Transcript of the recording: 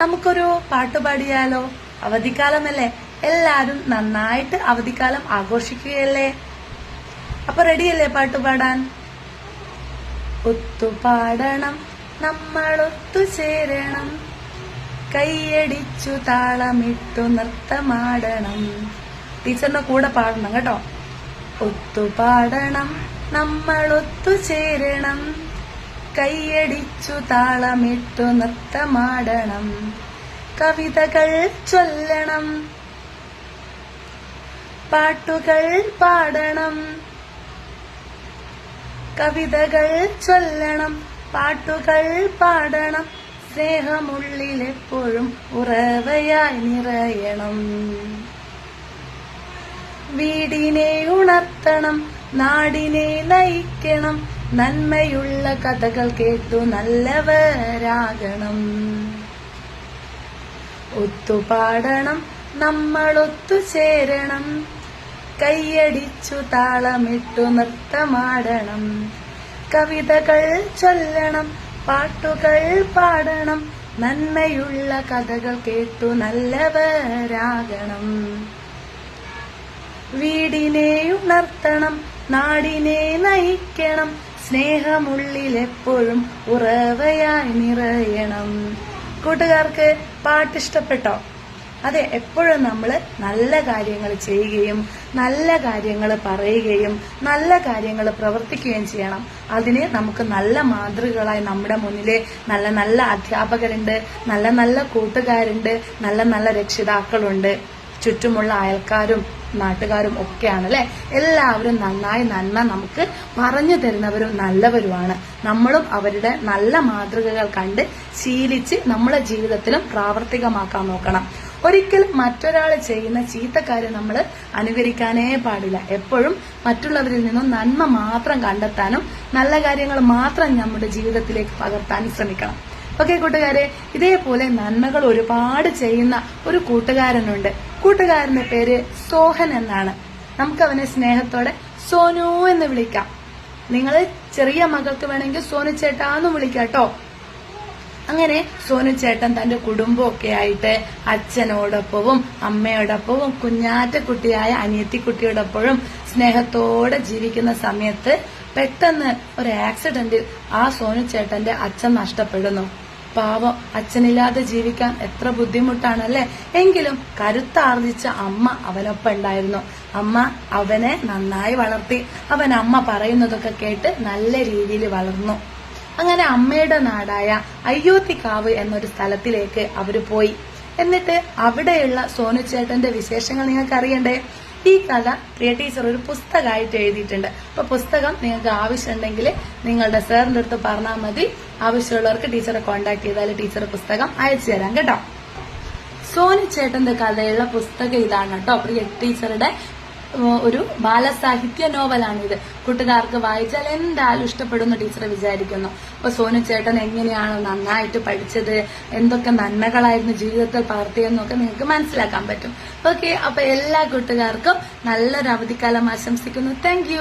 നമുക്കൊരു പാട്ട് പാടിയാലോ? അവധിക്കാലമല്ലേ? എല്ലാരും നന്നായിട്ട് അവധിക്കാലം ആഘോഷിക്കുകയല്ലേ? അപ്പൊ റെഡിയല്ലേ പാട്ട് പാടാൻ? ഒത്തുപാടണം നമ്മൾ ഒത്തുചേരണം കൈയടിച്ചു താളമിട്ടു നൃത്തമാടണം. ടീച്ചറിന്റെ കൂടെ പാടണം കേട്ടോ. ഒത്തുപാടണം നമ്മൾ ഒത്തുചേരണം കൈയടിച്ചു താളമിട്ടു നൃത്തമാടണം. കവിതകൾ ചൊല്ലണം. പാട്ടുകൾ പാടണം. കവിതകൾ ചൊല്ലണം. പാട്ടുകൾ പാടണം. സ്നേഹമുള്ളിലെപ്പോഴും ഉറവയായി നിറയണം. വീടിനെ ഉണർത്തണം. നാടിനെ നയിക്കണം. നന്മയുള്ള കഥകൾ കേട്ടു നല്ലവരാകണം. ഒത്തുപാടണം നമ്മൾ ഒത്തുചേരണം കൈയടിച്ചു താളമിട്ടു നൃത്തമാടണം. കവിതകൾ ചൊല്ലണം പാട്ടുകൾ പാടണം. നന്മയുള്ള കഥകൾ കേട്ടു നല്ലവരാകണം. വീടിനെ ഉണർത്തണം നാടിനെ നയിക്കണം. സ്നേഹമുള്ളിലെപ്പോഴും ഉറവയായി നിറയണം. കൂട്ടുകാർക്ക് പാട്ട് ഇഷ്ടപ്പെട്ടോ അതെ എപ്പോഴും നമ്മൾ നല്ല കാര്യങ്ങൾ ചെയ്യുകയും നല്ല കാര്യങ്ങൾ പറയുകയും നല്ല കാര്യങ്ങൾ പ്രവർത്തിക്കുകയും ചെയ്യണം. അതിന് നമുക്ക് നല്ല മാതൃകകളായി നമ്മുടെ മുന്നിലെ നല്ല നല്ല അധ്യാപകരുണ്ട് നല്ല നല്ല കൂട്ടുകാരുണ്ട് നല്ല നല്ല രക്ഷിതാക്കളുണ്ട്. ചുറ്റുമുള്ള അയൽക്കാരും നാട്ടുകാരും ഒക്കെയാണ് അല്ലെ? എല്ലാവരും നന്നായി നന്മ നമുക്ക് പറഞ്ഞു തരുന്നവരും നല്ലവരുമാണ്. നമ്മളും അവരുടെ നല്ല മാതൃകകൾ കണ്ട് ശീലിച്ച് നമ്മളെ ജീവിതത്തിലും പ്രാവർത്തികമാക്കാൻ നോക്കണം. ഒരിക്കൽ മറ്റൊരാൾ ചെയ്യുന്ന ചീത്ത കാര്യം നമ്മൾ അനുകരിക്കാനേ പാടില്ല. എപ്പോഴും മറ്റുള്ളവരിൽ നിന്നും നന്മ മാത്രം കണ്ടെത്താനും നല്ല കാര്യങ്ങൾ മാത്രം നമ്മുടെ ജീവിതത്തിലേക്ക് പകർത്താനും ശ്രമിക്കണം. ഓക്കെ കൂട്ടുകാരെ ഇതേപോലെ നന്മകൾ ഒരുപാട് ചെയ്യുന്ന ഒരു കൂട്ടുകാരനുണ്ട്. കൂട്ടുകാരന്റെ പേര് സോഹൻ എന്നാണ്. നമുക്ക് അവനെ സ്നേഹത്തോടെ സോനു എന്ന് വിളിക്കാം. നിങ്ങൾ ചെറിയ മകൾക്ക് വേണമെങ്കിൽ സോനു ചേട്ടാന്ന് വിളിക്കാട്ടോ അങ്ങനെ സോനു ചേട്ടൻ തന്റെ കുടുംബമൊക്കെ ആയിട്ട് അച്ഛനോടൊപ്പവും അമ്മയോടൊപ്പവും അനിയത്തി അനിയത്തിക്കുട്ടിയോടൊപ്പവും സ്നേഹത്തോടെ ജീവിക്കുന്ന സമയത്ത് പെട്ടെന്ന് ഒരു ആക്സിഡന്റിൽ ആ സോനു ചേട്ടന്റെ അച്ഛൻ നഷ്ടപ്പെടുന്നു. പാവം അച്ഛനില്ലാതെ ജീവിക്കാൻ എത്ര ബുദ്ധിമുട്ടാണ് ബുദ്ധിമുട്ടാണല്ലേ? എങ്കിലും കരുത്താർജിച്ച അമ്മ അവനൊപ്പം ഉണ്ടായിരുന്നു അമ്മ അവനെ നന്നായി വളർത്തി. അവൻ അമ്മ പറയുന്നതൊക്കെ കേട്ട് നല്ല രീതിയിൽ വളർന്നു. അങ്ങനെ അമ്മയുടെ നാടായ അയ്യോത്തിക്കാവ് എന്നൊരു സ്ഥലത്തിലേക്ക് അവർ പോയി. എന്നിട്ട് അവിടെയുള്ള സോനുചേട്ടന്റെ വിശേഷങ്ങൾ നിങ്ങൾക്ക് അറിയണ്ടേ ഈ കഥ പ്രിയ ടീച്ചർ ഒരു പുസ്തകമായിട്ട് എഴുതിയിട്ടുണ്ട്. അപ്പൊ പുസ്തകം നിങ്ങൾക്ക് ആവശ്യമുണ്ടെങ്കിൽ നിങ്ങളുടെ സാറിന്റെ അടുത്ത് പറഞ്ഞാൽ മതി. ആവശ്യമുള്ളവർക്ക് ടീച്ചറെ കോണ്ടാക്ട് ചെയ്താൽ ടീച്ചർ പുസ്തകം അയച്ചു തരാം കേട്ടോ. സോനി ചേട്ടന്റെ കഥയുള്ള പുസ്തകം ഇതാണ് കേട്ടോ പ്രിയ ടീച്ചറുടെ ഒരു ബാലസാഹിത്യ നോവലാണിത് കൂട്ടുകാർക്ക് വായിച്ചാൽ എന്തായാലും ഇഷ്ടപ്പെടുന്നു ടീച്ചർ വിചാരിക്കുന്നു. അപ്പൊ സോനു ചേട്ടൻ എങ്ങനെയാണ് നന്നായിട്ട് പഠിച്ചത്? എന്തൊക്കെ നന്മകളായിരുന്നു ജീവിതത്തിൽ പകർത്തിയെന്നൊക്കെ നിങ്ങൾക്ക് മനസ്സിലാക്കാൻ പറ്റും. ഓക്കെ അപ്പൊ എല്ലാ കൂട്ടുകാർക്കും നല്ലൊരു അവധിക്കാലം ആശംസിക്കുന്നു. താങ്ക്